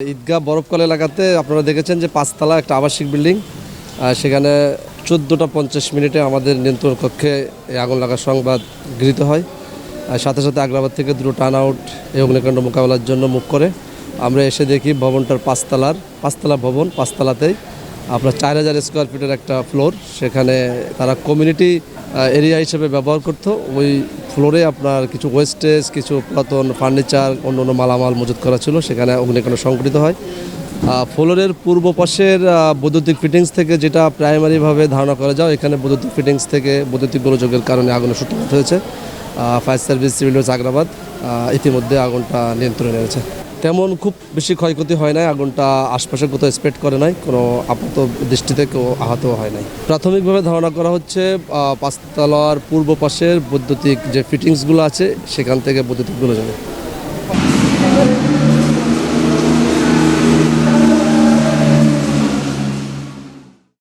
ঈদগাহ বরফকল এলাকাতে আপনারা দেখেছেন যে পাঁচতলা একটা আবাসিক বিল্ডিং সেখানে চোদ্দোটা পঞ্চাশ মিনিটে আমাদের নিয়ন্ত্রণ কক্ষে এই আগুন লাগার সংবাদ গৃহীত হয়। আর সাথে সাথে আগ্রাবাদ থেকে দুটো টার্ন আউট এই অগ্নিকাণ্ড মোকাবেলার জন্য মুখ করে। আমরা এসে দেখি ভবনটার পাঁচতলার, পাঁচতলা ভবন পাঁচতলাতেই। আপনার চার হাজার স্কোয়ার ফিটের একটা ফ্লোর সেখানে তারা কমিউনিটি এরিয়া হিসেবে ব্যবহার করতো। ওই ফ্লোরে আপনার কিছু ওয়েস্টেজ কিছু পুরাতন ফার্নিচার অন্য অন্য মালামাল মজুত করা ছিল, সেখানে অগ্নিকাণ্ড সংঘটিত হয়। ফ্লোরের পূর্ব পাশের বৈদ্যুতিক ফিটিংস থেকে যেটা প্রাইমারিভাবে ধারণা করা যায়, এখানে বৈদ্যুতিক ফিটিংস থেকে বৈদ্যুতিক গোলযোগের কারণে আগুনের সূত্রপাত হয়েছে। Fire service civil Agrabad. ইতিমধ্যে আগুনটা নিয়ন্ত্রণে এনেছে। তেমন খুব বেশি ক্ষয়ক্ষতি হয় নাই, আগুনটা আশপাশে কোথাও স্প্রেড করে নাই, কোনো আপাত দৃষ্টিতে কেউ আহত হয় নাই। প্রাথমিকভাবে ধারণা করা হচ্ছে পাঁচতলার পূর্ব পাশের বৈদ্যুতিক যে ফিটিংসগুলো আছে, সেখান থেকে বৈদ্যুতিক গোলযোগ